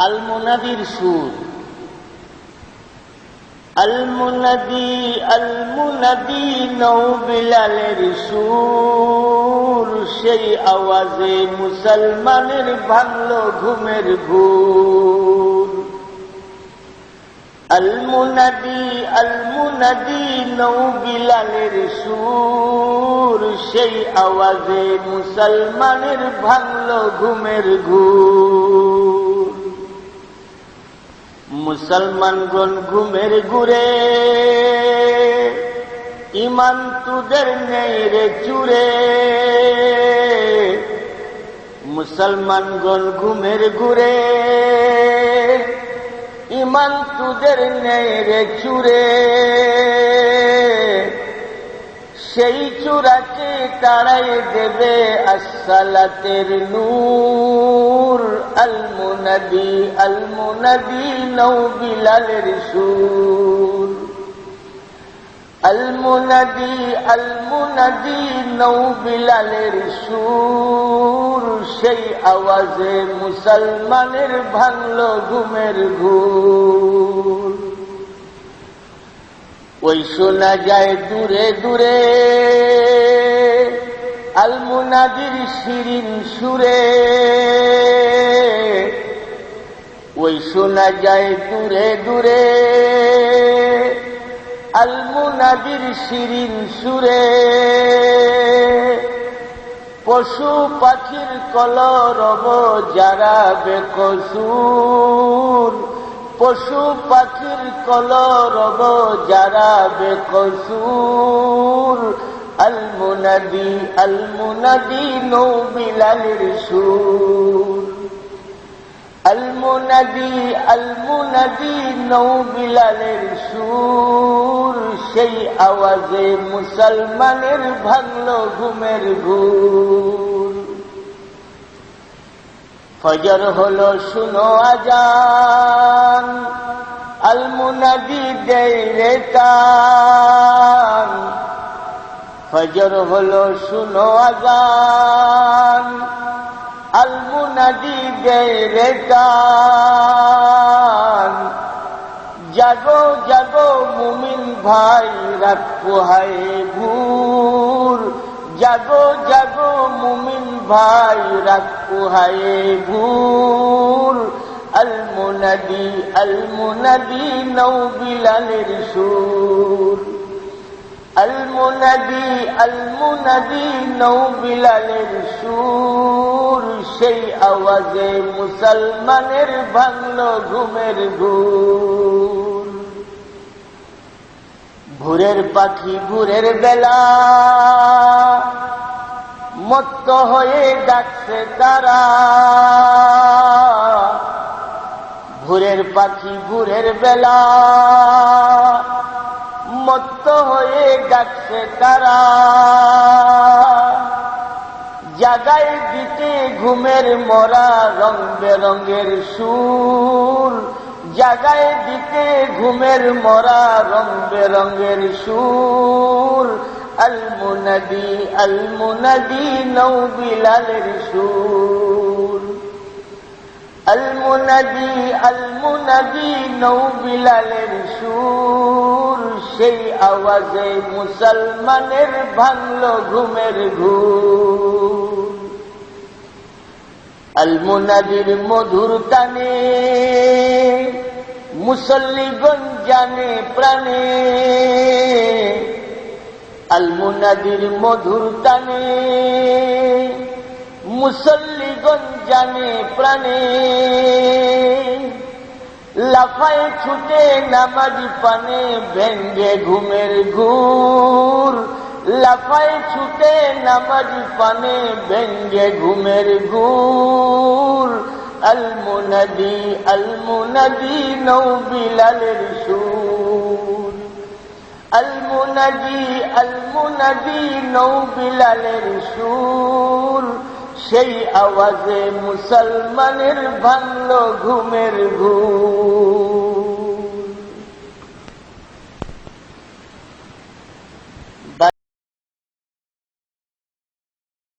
আলমুনাদির সুর। আলমুনাদি আলমুনাদি নৌ বিলালের সুর। সেই আওয়াজে মুসলমানের ভাঙল ঘুমের ঘুর। আলমুনাদি আলমুনাদি নৌ বিলালের সুর। সেই আওয়াজে মুসলমানের ভাঙল ঘুমের ঘুর। মুসলমানগণ ঘুমের ঘুরে ইমান তুদের নেই রে চুরে। মুসলমানগণ ঘুমের ঘুরে ইমান তুদের নেই রে চুরে। সেই চূড়াকে তারাই দেবে আসসালাতের নূর। আলমুনদি আলমুনদি নৌ বিলালের সুর। আলমুনদি আলমুনদি নৌ বিলালের সুর। সেই আওয়াজে মুসলমানের ভাঙল ঘুমের ঘুর। ওই শোনা যায় দূরে দূরে। আলমুনাদির শিরিন সুরে। ওই শোনা যায় দূরে দূরে। আলমুনাদির শিরিন সুরে। পশু পাখির কলরব যারা বেকসুর পশু পাখির কলরব যারা বেকসুর আলমুনাদি আলমুনাদি নৌ বিলালের সুর। আলমুনাদি আলমুনাদি নৌ বিলালের সুর। সেই আওয়াজে মুসলমানের ভাঙল ঘুমের ঘুর। ফজর হলো, শুনো আজান। আলমুনাদি দেয় রে কান ফজর হলো, শুনো আজান। আলমুনাদি দেয় রে কান জাগো জাগো মুমিন ভাই, রাত পোহায় ভূর জাগো জাগো মুমিন ভাই, রাত পোহায় ভূর। আলমুনাদি আলমুনাদি নৌ বিলালের সুর। আলমুনাদি আলমুনাদি নৌ বিলালের সুর। সেই আওয়াজে মুসলমানের ভাঙল ঘুমের ঘুর। ভোরের পাখি, ভোরের বেলা। মত্ত হয়ে ডাকছে তারা। ভোরের পাখি ভোরের বেলা। মত্ত হয়ে ডাকছে তারা। জাগায় দিতে ঘুমের মরা রং বেরঙের সুর। জাগায় দিতে ঘুমের মরা রং বেরঙের সুর। আলমুনদি আলমুনদি নৌ বিলালের সুর আলমুনদি আলমুনদি নৌ বিলালের সুর সেই আওয়াজে মুসলমানের ভাঙল ঘুমের ঘুর আলমুনাদির মধুর টানে মুসল্লিগঞ্জ জানে প্রাণে। আলমুনাদির মধুর টানে মুসল্লিগঞ্জ জানে প্রাণে। লাফায় ছুটে নামাজি পানে ভেঙ্গে ঘুমের ঘুর। লাফায় ছুটে নামাজি পানে ভেঙ্গে ঘুমের ঘুর। আলমুনদি আলমুনদি নৌ বিলালের সুর। আলমুনদি আলমুনদি নৌ বিলালের সুর সেই আওয়াজে মুসলমানের ভাঙল ঘুমের ঘুর